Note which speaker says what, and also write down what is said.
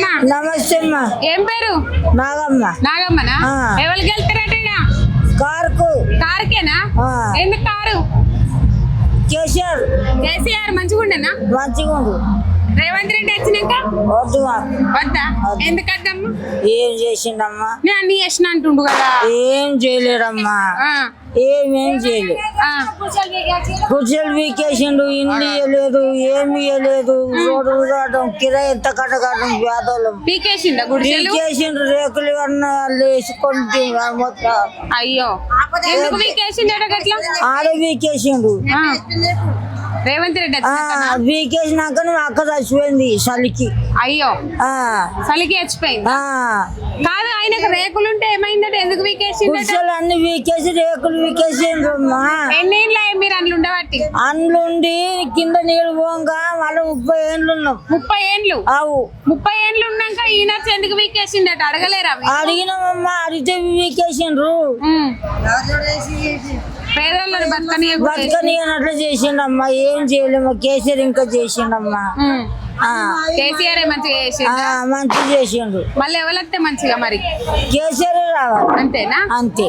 Speaker 1: అమ్మా
Speaker 2: నమస్తే అమ్మా.
Speaker 1: ఏం పేరు?
Speaker 2: నాగమ్మ.
Speaker 1: నాగమ్మనా. ఎవరికి వెళ్తారట?
Speaker 2: కార్కు.
Speaker 1: కారుకేనా. ఎందుకు కారు?
Speaker 2: కేసీఆర్.
Speaker 1: కేసీఆర్ మంచిగా ఉండేనా
Speaker 2: మంచిగా ఉండు
Speaker 1: రేవంత్ రెడ్డి వచ్చినాక?
Speaker 2: వద్దు.
Speaker 1: వద్దా?
Speaker 2: వద్దు.
Speaker 1: ఎందుకు వద్దమ్మా?
Speaker 2: ఏం చేసిండమ్మా?
Speaker 1: నేను అన్ని చేసిన అంటుండు కదా.
Speaker 2: ఏం చేయలేడమ్మా. ఏమేం చేయలేదు. కుర్చీలు వీకేసిండు ఇండ్లు ఇయ్యలేదు ఏమి ఇయ్యలేదు. రోడ్డు రావడం కిరాయి ఎంత
Speaker 1: పీకేసిండ గుడిసెలు?
Speaker 2: వీకేసిండు రేకులు అన్న వేసుకొని మొత్తం.
Speaker 1: అయ్యో.
Speaker 2: ఆడ వీకేసిండు.
Speaker 1: రేవంత్ రెడ్డి?
Speaker 2: వీకేసినాక మా అక్క చచ్చిపోయింది చలికి
Speaker 1: అయ్యో. చలికి చచ్చిపోయింది. కాదు ఆయనకు రేకులుంటే ఏమైందట? ఎందుకు
Speaker 2: కుర్చీలు అన్ని వీకేసి రేకులు వీకేసిండ్రు
Speaker 1: ఎన్నేళ్ళ
Speaker 2: అండ్లుండి కింద నీళ్ళు పోగా మళ్ళీ ముప్పై ఏండ్లు ఉన్నాం.
Speaker 1: ముప్పై ఏండ్లు
Speaker 2: అవు
Speaker 1: ముప్పై ఏండ్లు ఉన్నాక ఈయన ఎందుకు పీకేసిండట అడగలేరా?
Speaker 2: అడిగినామమ్మా అడిగితే వీకేసిండ్రు.
Speaker 1: పేదోళ్ళని
Speaker 2: బతకని అట్లా చేసిండమ్మా. ఏం చేయలేము కేసీఆర్ ఇంకా చేసిండమ్మా.
Speaker 1: కేసీఆర్ మంచిగా చేసిండు?
Speaker 2: మంచి చేసిండు.
Speaker 1: మళ్ళీ ఎవరైతే మంచిగా మరి?
Speaker 2: కేసీఆర్ రావాలి.
Speaker 1: అంతేనా?
Speaker 2: అంతే.